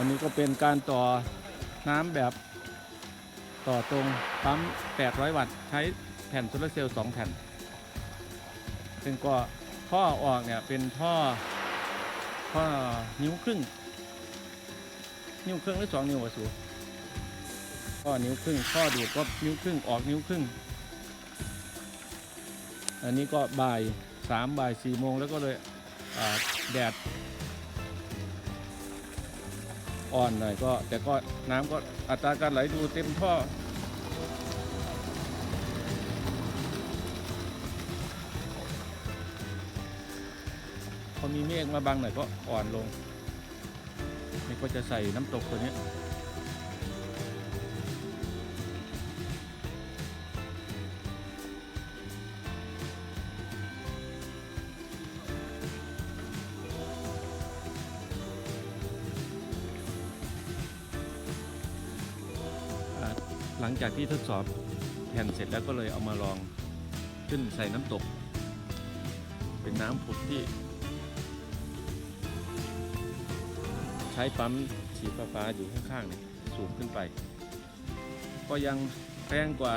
อันนี้ก็เป็นการต่อน้ำแบบต่อตรงปั๊ม 800 วัตต์ ใช้แผ่นโซลาร์เซลล์ 2 แผ่น ซึ่งก็ท่อออกเนี่ยเป็นท่อท่อนิ้วครึ่ง นิ้วครึ่งหรือสองนิ้วอะสูท่อนิ้วครึ่งท่อดูดก็นิ้วครึ่งออกนิ้วครึ่ง อันนี้ก็บ่ายสามบ่ายสี่โมงแล้วก็เลยแดด อ่อนหน่อยก็ แต่ก็น้ำก็อัตราการไหลดูเต็มท่อ พอมีเมฆมาบังหน่อยก็อ่อนลงนี่ก็จะใส่น้ำตกตัวนี้ หลังจากที่ทดสอบแผ่นเสร็จแล้วก็เลยเอามาลองขึ้นใส่น้ำตก เป็นน้ำผุดที่ ใช้ปั๊มสีฟ้าอยู่ข้างๆนี่สูงขึ้นไป ก็ยังแรงกว่า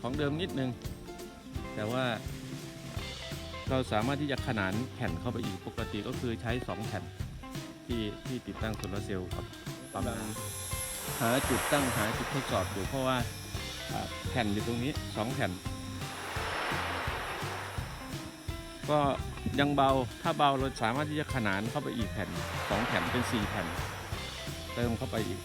ของเดิมนิดนึง แต่ว่าเราสามารถที่จะขนานแผ่นเข้าไปอีกปกติก็คือใช้ 2 แผ่นที่ที่ติดตั้งโซลาร์เซลล์กับปั๊ม หาจุดตั้งหาจุดทดสอบอยู่เพราะว่าอ่าแผ่นอยู่ตรงนี้สองแผ่น ก็ยังเบาถ้าเบาเราสามารถที่จะขนานเข้าไปอีกแผ่นสองแผ่นเป็นสี่แผ่น เติมเข้าไปอีก